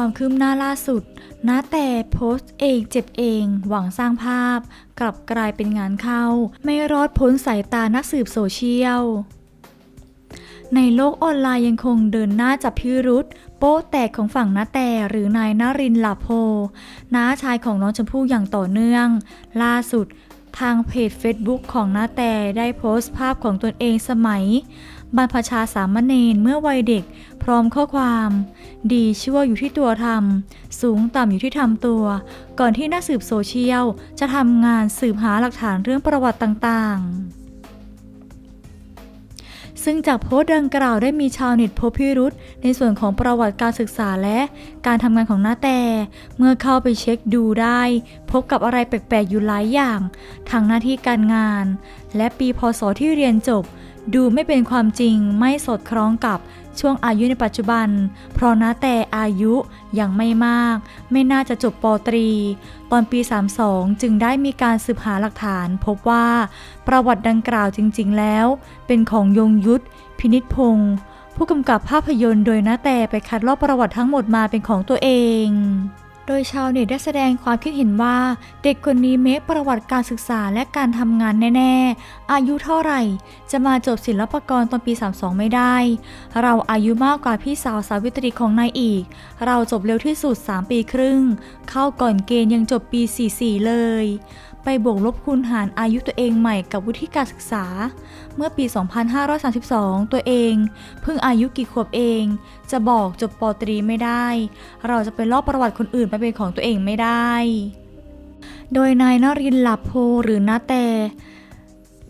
ความคืบหน้าล่าสุดนะแต่โพสต์เองเจ็บเอง หวังสร้างภาพ กลับกลายเป็นงานเข้า ไม่รอดพ้นสายตานักสืบโซเชียล ในโลกออนไลน์ยังคงเดินหน้าจับพิรุษโป๊ะแตกของฝั่งน้าแต่หรือนายนารินหลาโพน้าชายของน้องชมพู่อย่างต่อเนื่อง ล่าสุด ทางเพจ Facebook ของนาแต่ได้โพสต์ภาพของตนเองสมัย บรรพชาสามเณรเมื่อวัยเด็ก พร้อมข้อความ ดีชั่วอยู่ที่ตัวทำสูงต่ำอยู่ที่ทำตัว ก่อนที่นักสืบโซเชียล จะทำงานสืบหาหลักฐานเรื่องประวัติต่างๆ ซึ่งจากโพสต์ดังกล่าวได้มีชาวเน็ตพบพิรุษในส่วนของประวัติการศึกษาและการทำงานของน้าแต่ เมื่อเข้าไปเช็คดูได้ พบกับอะไรแปลกๆอยู่หลายอย่างทางหน้าที่การงาน และปีพศที่เรียนจบ ดูไม่เป็นความจริงไม่สอดคล้องกับ ช่วงอายุในปัจจุบัน เพราะน้าแต่อายุยังไม่มาก ไม่น่าจะจบปตรี ตอนปี 32 จึงได้มีการสืบหาหลักฐานพบว่าประวัติดังกล่าวจริง ๆ แล้ว เป็นของยงยุทธพินิษพงศ์ผู้กำกับภาพยนตร์โดยน้าแต่ไปคัดลอกประวัติทั้งหมดมาเป็นของตัวเอง โดยชาวเน็ตได้แสดงความคิดเห็นว่า เด็กคนนี้เมคประวัติการศึกษาและการทำงานแน่ ๆ อายุเท่าไหร่ จะมาจบศิลปากรตอนปี 32 ไม่ได้ เราอายุมากกว่าพี่สาวสาวิตรีของนายอีก เราจบเร็วที่สุด 3 ปีครึ่ง เข้าก่อนเกณฑ์ยังจบปี 44 เลย ไปบวกลบคูณหารอายุตัวเองใหม่กับวุฒิการศึกษา เมื่อปี 2532 ตัวเองเพิ่งอายุกี่ขวบเอง จะบอกจบปตรีไม่ได้ เราจะไปลอกประวัติคนอื่นไปเป็นของตัวเองไม่ได้ โดยนายนรินหลับโพหรือนาแต่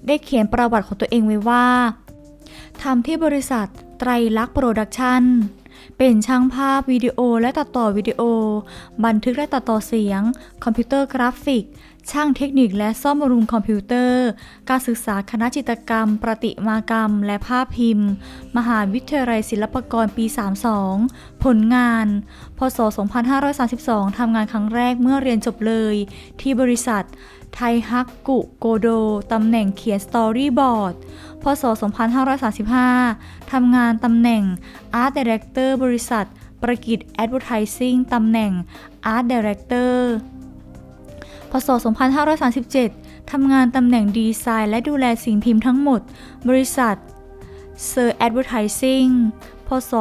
ได้เขียนประวัติของตัวเองไว้ว่าทำที่บริษัทไตรลักษณ์โปรดักชั่นเป็นช่างภาพวิดีโอและตัดต่อวิดีโอ บันทึกและตัดต่อเสียง คอมพิวเตอร์กราฟิก ช่างเทคนิคและซ่อมบำรุงคอมพิวเตอร์ การศึกษาคณะจิตรกรรม ประติมากรรม และภาพพิมพ์ มหาวิทยาลัยศิลปากรปี 32 ผลงาน พศ 2532 ทำงานครั้งแรกเมื่อเรียนจบเลย ที่บริษัท ไทฮักกุโกโด ตำแหน่งเขียนสตอรี่บอร์ด พศ 2535 ทำงานตำแหน่ง Art Director บริษัท ประกิจ Advertising ตำแหน่ง Art Director พ ศ 2537 ทำงานตำแหน่งดีไซน์และดูแลสิ่งพิมพ์ทั้งหมด บริษัท Sir Advertising พศ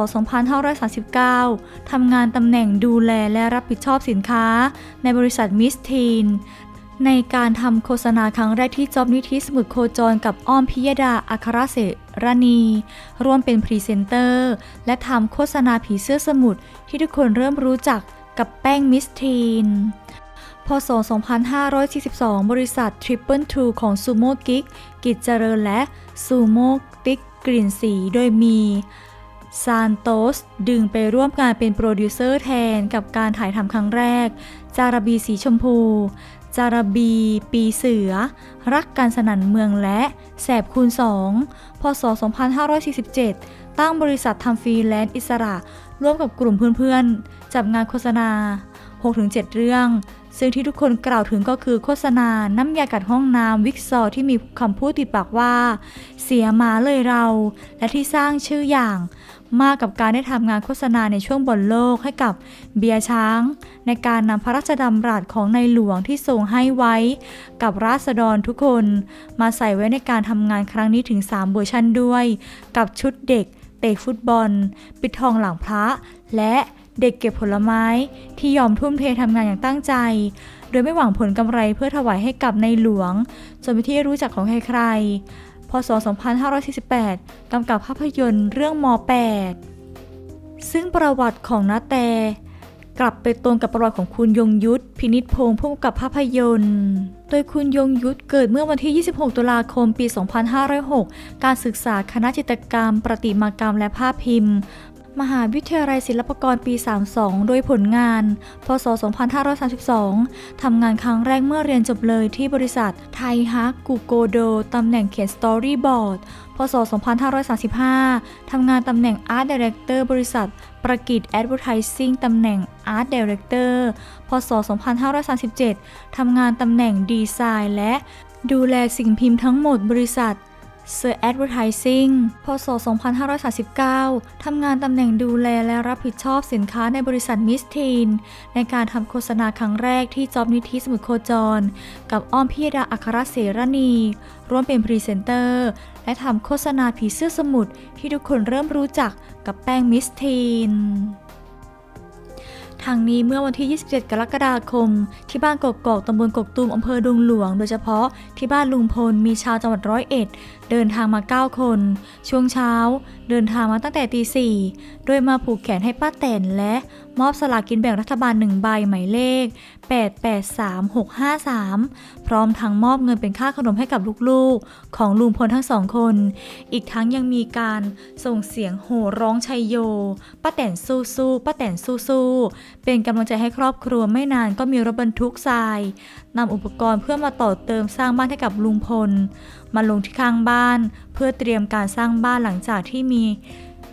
2539 ทำงานตำแหน่งดูแลและรับผิดชอบสินค้า ในบริษัทมิสทีนในการทำโฆษณาครั้งแรกที่จอบนิธิสมุทรโคจรกับอ้อมพิยดาอัครเสรณี ร่วมเป็นพรีเซนเตอร์ และทำโฆษณาผีเสื้อสมุทรที่ทุกคนเริ่มรู้จักกับแป้งมิสทีน พศ 2542 บริษัท Triple True ของ Sumo Geek กิจเจริญและ Sumo Geek กลิ่นสี โดยมีซานโตสดึงไปร่วมงานเป็นโปรดิวเซอร์แทนกับการถ่ายทำครั้งแรก จารบีสีชมพู จารบี ปีเสือ รักการสนั่นเมืองและ แสบคูณ2พศ 2547 ตั้งบริษัททำฟรีแลนซ์อิสระ ร่วมกับกลุ่มเพื่อนๆ จับงานโฆษณา 6-7 เรื่อง ซึ่งที่ทุกคนกล่าวถึงก็คือโฆษณา น้ำยากัดห้องน้ำวิกซอที่มีคำพูดติดปากว่า เสียหมาเลยเรา และที่สร้างชื่ออย่างมากกับการได้ทำงานโฆษณาในช่วงบอลโลกให้กับเบียร์ช้าง ในการนำพระราชดำรัสของในหลวงที่ทรงให้ไว้ กับราษฎรทุกคน มาใส่ไว้ในการทำงานครั้งนี้ถึง 3 เวอร์ชันด้วย กับชุดเด็ก เตะฟุตบอล ปิดทองหลังพระ และ เด็กเก็บผลไม้ที่ยอมทุ่มเททำงานอย่างตั้งใจ โดยไม่หวังผลกำไรเพื่อถวายให้กับในหลวง จนเป็นที่รู้จักของใครๆพศ 2548 กำกับภาพยนตร์เรื่องม .8 ซึ่งประวัติของนาแต กลับไปตรงกับประวัติของคุณยงยุทธพินิษพงศ์ผู้กำกับภาพยนตร์ โดยคุณยงยุทธเกิดเมื่อวันที่ 26 ตุลาคม ปี 2506 การศึกษาคณะจิตรกรรม ประติมากรรมและภาพพิมพ์ มหาวิทยาลัยศิลปากรปี 32 โดยผลงาน พศ 2532 ทำงานครั้งแรกเมื่อเรียนจบเลยที่บริษัทไทฮักกูโกโด ตำแหน่งเขียนสตอรี่บอร์ด พศ 2535 ทำงานตำแหน่ง Art Director บริษัท ประกิจ Advertising ตำแหน่ง Art Director พศ 2537 ทำงานตำแหน่งดีไซน์และดูแลสิ่งพิมพ์ทั้งหมดบริษัท เซอร์แอดเวอร์ทิซิงพศ 2539 ทำงานตำแหน่งดูแลและรับผิดชอบสินค้าในบริษัทมิสทีน ในการทำโฆษณาครั้งแรกที่จอบนิธิสมุทรโคจร กับอ้อมพิยดาอัครเสรณีร่วมเป็นพรีเซนเตอร์ และทำโฆษณาผีเสื้อสมุทรที่ทุกคนเริ่มรู้จักกับแป้งมิสทีนทางนี้เมื่อวันที่ 27 กรกฎาคม ที่บ้านกกอกตำบลกกตูมอำเภอดงหลวง โดยเฉพาะที่บ้านลุงพลมีชาวจังหวัดร้อยเอ็ด เดินทางมา 9 คน ช่วงเช้า เดินทางมาตั้งแต่ตีสี่โดยมาผูกแขนให้ป้าแตนและมอบสลากกินแบ่งรัฐบาลหนึ่งใบหมายเลข 883653 พร้อมทั้งมอบเงินเป็นค่าขนมให้กับลูกๆ ของลุงพลทั้งสองคน อีกทั้งยังมีการส่งเสียงโห่ร้องชัยโย ป้าแตนสู้สู้ๆป้าแตนสู้สู้ๆเป็นกำลังใจให้ครอบครัวไม่นานก็มีรถบรรทุกทรายนำอุปกรณ์เพื่อมาต่อเติมสร้างบ้านให้กับลุงพล มาลงที่ข้างบ้าน เพื่อเตรียมการสร้างบ้านหลังจากที่มี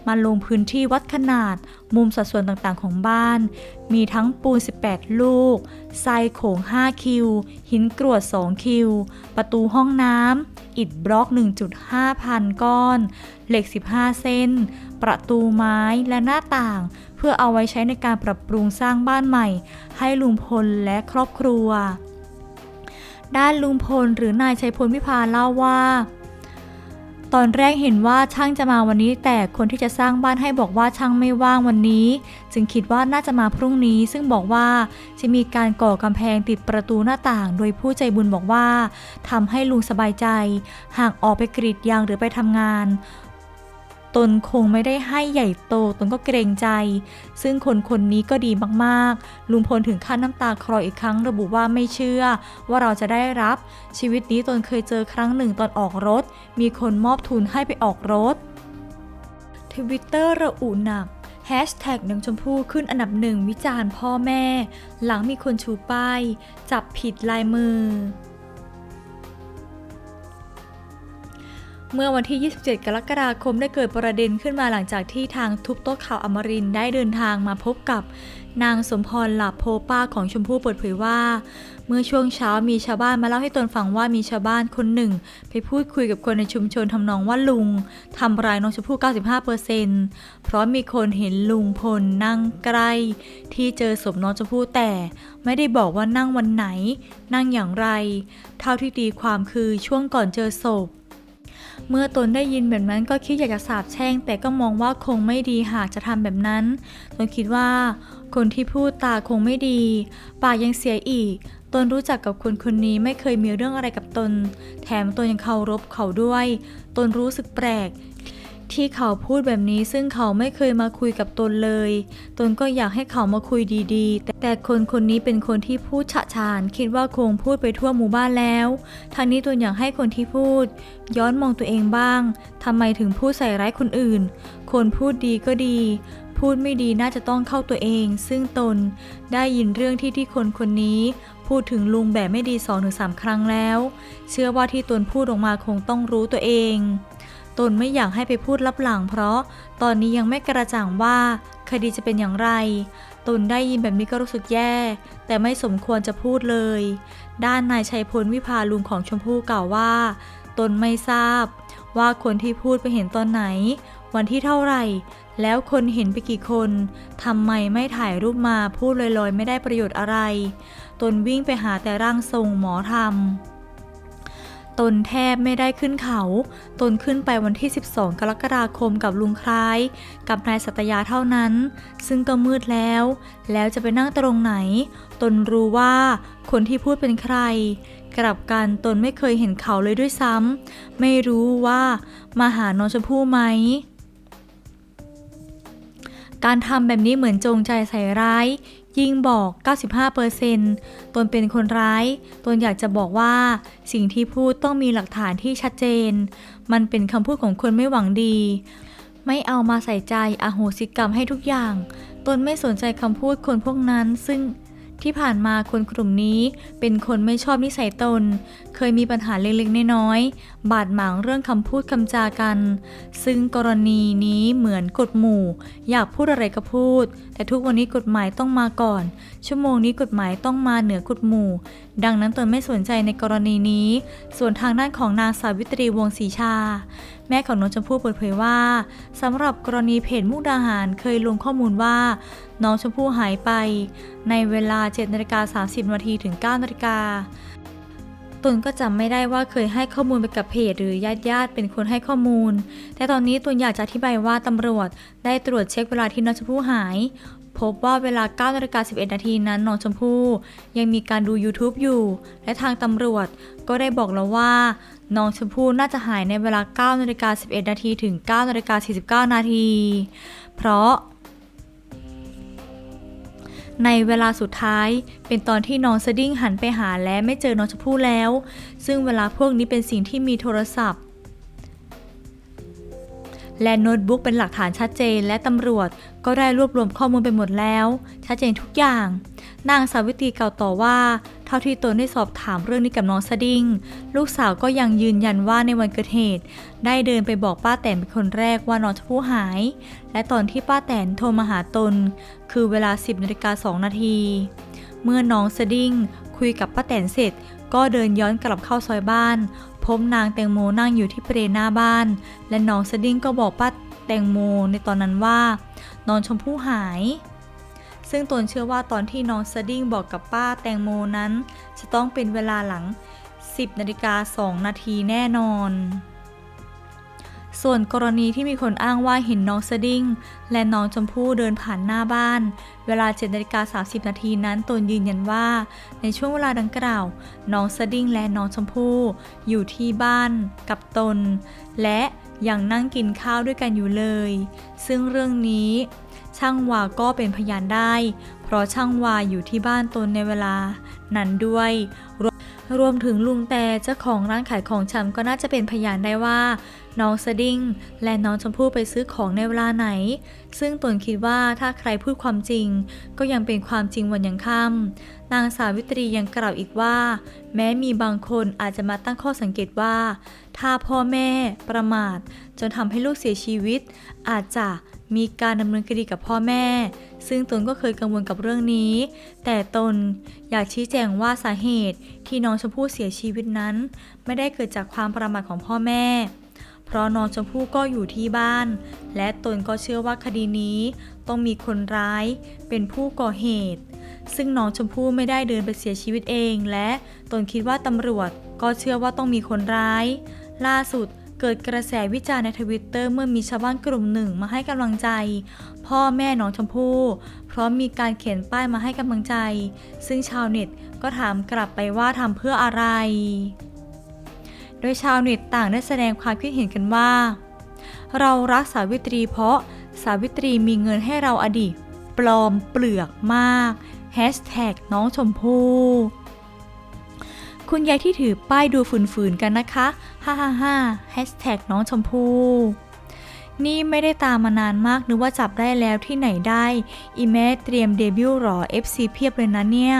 มาลงพื้นที่วัดขนาด มุมสัดส่วนต่างๆของบ้าน มีทั้งปูน 18 ลูก ทรายโขง 5 คิว หินกรวด 2 คิว ประตูห้องน้ำ อิฐบล็อก 1.5 พันก้อน เหล็ก 15 เส้น ประตูไม้และหน้าต่าง เพื่อเอาไว้ใช้ในการปรับปรุงสร้างบ้านใหม่ ให้ลุงพลและครอบครัว ด้านลุงพลหรือนายชัยพลวิพาเล่าว่า ตอนแรกเห็นว่าช่างจะมาวันนี้ แต่คนที่จะสร้างบ้านให้บอกว่าช่างไม่ว่างวันนี้ จึงคิดว่าน่าจะมาพรุ่งนี้ ซึ่งบอกว่าจะมีการก่อกำแพงติดประตูหน้าต่าง โดยผู้ใจบุญบอกว่าทำให้ลุงสบายใจ หากออกไปกรีดยางหรือไปทำงาน ตนคงไม่ได้ให้ใหญ่โตตนก็เกรงใจ ซึ่งคนคนนี้ก็ดีมากๆ ลุงพลถึงขั้นน้ำตาคลออีกครั้งระบุว่าไม่เชื่อ ว่าเราจะได้รับ ชีวิตนี้ตนเคยเจอครั้งหนึ่งตอนออกรถ มีคนมอบทุนให้ไปออกรถทวิตเตอร์ระอุหนักแฮชแท็กน้องชมพู่ขึ้นอันดับหนึ่งวิจารณ์พ่อแม่ หลังมีคนชูป้าย จับผิดลายมือ เมื่อวันที่ 27 กรกฎาคมได้เกิดประเด็นขึ้นมาหลังจากที่ทางทุบโต๊ะข่าวอมรินทร์ได้เดินทางมาพบกับ นางสมพรหลับโพป้าของชมพู่เปิดเผยว่า เมื่อช่วงเช้ามีชาวบ้านมาเล่าให้ตนฟังว่ามีชาวบ้านคนหนึ่ง ไปพูดคุยกับคนในชุมชนทำนองว่าลุงทำร้ายน้องชมพู่ 95%เพราะมีคนเห็นลุงพลนั่งใกล้ ที่เจอศพน้องชมพู่แต่ ไม่ได้บอกว่านั่งวันไหน นั่งอย่างไร เท่าที่ตีความคือช่วงก่อนเจอศพ เมื่อตนได้ยินแบบนั้นก็คิดอยากจะสาบแช่ง แต่ก็มองว่าคงไม่ดีหากจะทำแบบนั้นตนคิดว่า คนที่พูดตาคงไม่ดี ปากยังเสียอีก ตนรู้จักกับคนคนนี้ไม่เคยมีเรื่องอะไรกับตน แถมตนยังเคารพเขาด้วย ตนรู้สึกแปลก ที่เขาพูดแบบนี้ซึ่งเขาไม่เคยมาคุยกับตนเลย ตนก็อยากให้เขามาคุยดีๆ แต่คนคนนี้เป็นคนที่พูดฉะฉาน คิดว่าคงพูดไปทั่วหมู่บ้านแล้วทางนี้ตนอยากให้คนที่พูด ย้อนมองตัวเองบ้างทำไมถึงพูดใส่ร้ายคนอื่น คนพูดดีก็ดี พูดไม่ดีน่าจะต้องเข้าตัวเอง ซึ่งตนได้ยินเรื่องที่ที่คนคนนี้พูดถึงลุงแบบไม่ดี2อถึงสครั้งแล้ว เชื่อว่าที่ตนพูดออกมาคงต้องรู้ตัวเอง ตนไม่อยากให้ไปพูดลับหลังเพราะตอนนี้ยังไม่กระจ่างว่าคดีจะเป็นอย่างไร ตนได้ยินแบบนี้ก็รู้สึกแย่ แต่ไม่สมควรจะพูดเลย ด้านนายชัยพลวิภาลุงของชมพู่กล่าวว่า ตนไม่ทราบ ว่าคนที่พูดไปเห็นตอนไหน วันที่เท่าไหร่ แล้วคนเห็นไปกี่คนทำไมไม่ถ่ายรูปมาพูดลอยๆ ไม่ได้ประโยชน์อะไร ตนวิ่งไปหาแต่ร่างทรงหมอธรรม ตนแทบไม่ได้ขึ้นเขา ตนขึ้นไปวันที่ 12 กรกฎาคมกับลุงคล้าย กับนายสัตยาเท่านั้น ซึ่งก็มืดแล้ว แล้วจะไปนั่งตรงไหน ตนรู้ว่าคนที่พูดเป็นใคร กลับกันตนไม่เคยเห็นเขาเลยด้วยซ้ำ ไม่รู้ว่ามาหาน้องชมพู่ไหมการทำแบบนี้เหมือนจงใจใส่ร้าย ยิ่งบอก 95%ตนเป็นคนร้าย ตนอยากจะบอกว่าสิ่งที่พูดต้องมีหลักฐานที่ชัดเจน มันเป็นคำพูดของคนไม่หวังดี ไม่เอามาใส่ใจอโหสิกรรมให้ทุกอย่าง ตนไม่สนใจคำพูดคนพวกนั้น ซึ่งที่ผ่านมาคนกลุ่มนี้เป็นคนไม่ชอบนิสัยตน เคยมีปัญหาเล็กๆ น้อยๆ บาดหมางเรื่องคำพูดคำจากัน ซึ่งกรณีนี้เหมือนกฎหมู่ อยากพูดอะไรก็พูดแต่ทุกวันนี้กฎหมายต้องมาก่อน ชั่วโมงนี้กฎหมายต้องมาเหนือกฎหมู่ ดังนั้นตนไม่สนใจในกรณีนี้ ส่วนทางด้านของนางสาวิตรีวงศรีชา แม่ของน้องชมพู่เปิดเผยว่าสำหรับกรณีเพจมุกดาหารเคยลงข้อมูลว่า น้องชมพู่หายไป ในเวลา7นาฬิกา30นาทีถึง9นาฬิกา ตนก็จำไม่ได้ว่าเคยให้ข้อมูลไปกับเพจหรือญาติญาติๆเป็นคนให้ข้อมูล แต่ตอนนี้ตนอยากจะอธิบายว่าตำรวจได้ตรวจเช็คเวลาที่น้องชมพู่หาย พบว่าเวลา9นาฬิกา11 นาทีนั้นน้องชมพู่ยังมีการดู YouTube อยู่ และทางตำรวจก็ได้บอกแล้วว่าน้องชมพู่น่าจะหายในเวลา9นาฬิกา11 นาทีถึง9นาฬิกา49 นาที เพราะ ในเวลาสุดท้าย เป็นตอนที่น้องสดิ้งหันไปหาและไม่เจอน้องชมพู่แล้ว ซึ่งเวลาพวกนี้เป็นสิ่งที่มีโทรศัพท์ และโน้ตบุ๊กเป็นหลักฐานชัดเจน และตำรวจก็ได้รวบรวมข้อมูลไปหมดแล้ว ชัดเจนทุกอย่าง นางสาวิตรีกล่าวต่อว่า เท่าที่ตนได้สอบถามเรื่องนี้กับน้องสดิ้งลูกสาวก็ยังยืนยันว่าในวันเกิดเหตุ ได้เดินไปบอกป้าแตนเป็นคนแรกว่าน้องชมพู่หาย และตอนที่ป้าแตนโทรมาหาตน คือเวลา 10นาฬิกา2นาทีเมื่อน้องสดิ้งคุยกับป้าแตนเสร็จก็เดินย้อนกลับเข้าซอยบ้าน พบนางแตงโมนั่งอยู่ที่เปรหน้าบ้าน และน้องสดิ้งก็บอกป้าแตงโมในตอนนั้นว่า น้องชมพู่หาย ซึ่งตนเชื่อว่าตอนที่น้องสดิ้งบอกกับป้าแตงโมนั้น จะต้องเป็นเวลาหลัง 10นาฬิกา2นาทีแน่นอน ส่วนกรณีที่มีคนอ้างว่าเห็นน้องสดิ้ง และน้องชมพู่เดินผ่านหน้าบ้าน เวลา7นาฬิกา30 นาทีนั้นตนยืนยันว่า ในช่วงเวลาดังกล่าว น้องสดิ้งและน้องชมพู่อยู่ที่บ้านกับตน และยังนั่งกินข้าวด้วยกันอยู่เลย ซึ่งเรื่องนี้ ช่างวาก็เป็นพยานได้ เพราะช่างวาอยู่ที่บ้านตนในเวลา นั้นด้วย รวมถึงลุงแต่เจ้าของร้านขายของชำก็น่าจะเป็นพยานได้ว่า น้องสดิ้งและน้องชมพู่ไปซื้อของในเวลาไหน ซึ่งตนคิดว่าถ้าใครพูดความจริง ก็ยังเป็นความจริงวันยังค่ำนางสาวิตรียังกล่าวอีกว่า แม้มีบางคนอาจจะมาตั้งข้อสังเกตว่า ถ้าพ่อแม่ประมาท จนทำให้ลูกเสียชีวิต อาจจะมีการดำเนินคดีกับพ่อแม่ ซึ่งตนก็เคยกังวลกับเรื่องนี้ แต่ตนอยากชี้แจงว่าสาเหตุที่น้องชมพู่เสียชีวิตนั้น ไม่ได้เกิดจากความประมาทของพ่อแม่ เพราะน้องชมพู่ก็อยู่ที่บ้าน และตนก็เชื่อว่าคดีนี้ต้องมีคนร้ายเป็นผู้ก่อเหตุ ซึ่งน้องชมพู่ไม่ได้เดินไปเสียชีวิตเอง และตนคิดว่าตำรวจก็เชื่อว่าต้องมีคนร้าย ล่าสุด เกิดกระแสวิจารณ์ในทวิตเตอร์เมื่อมีชาวบ้านกลุ่มหนึ่งมาให้กำลังใจ พ่อแม่น้องชมพู่พร้อมมีการเขียนป้ายมาให้กำลังใจ ซึ่งชาวเน็ตก็ถามกลับไปว่าทำเพื่ออะไร โดยชาวเน็ตต่างได้แสดงความคิดเห็นกันว่า เรารักสาวิตรีเพราะสาวิตรีมีเงินให้เราอดีตปลอมเปลือกมากแฮชแท็กน้องชมพู่ คุณยายที่ถือป้ายดูฝืนๆกันนะคะฮ่าฮ่าฮ่าแฮชแท็กน้องชมพู่นี่ไม่ได้ตามมานานมากนึกว่าจับได้แล้วที่ไหนได้ อีแม่เตรียมเดบิวต์หรอ FC เพียบเลยนะเนี่ย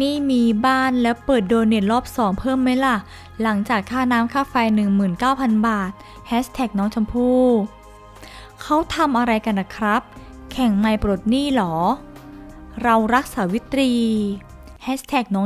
นี่มีบ้านแล้วเปิดโดเนทรอบ2เพิ่มไหมล่ะ หลังจากค่าน้ำค่าไฟ 19,000 บาทแฮชแท็กน้องชมพู่เขาทำอะไรกันนะครับ แข่งไม่ปลดหนี้หรอ เรารักสาวิตรีแฮชแท็กน้อง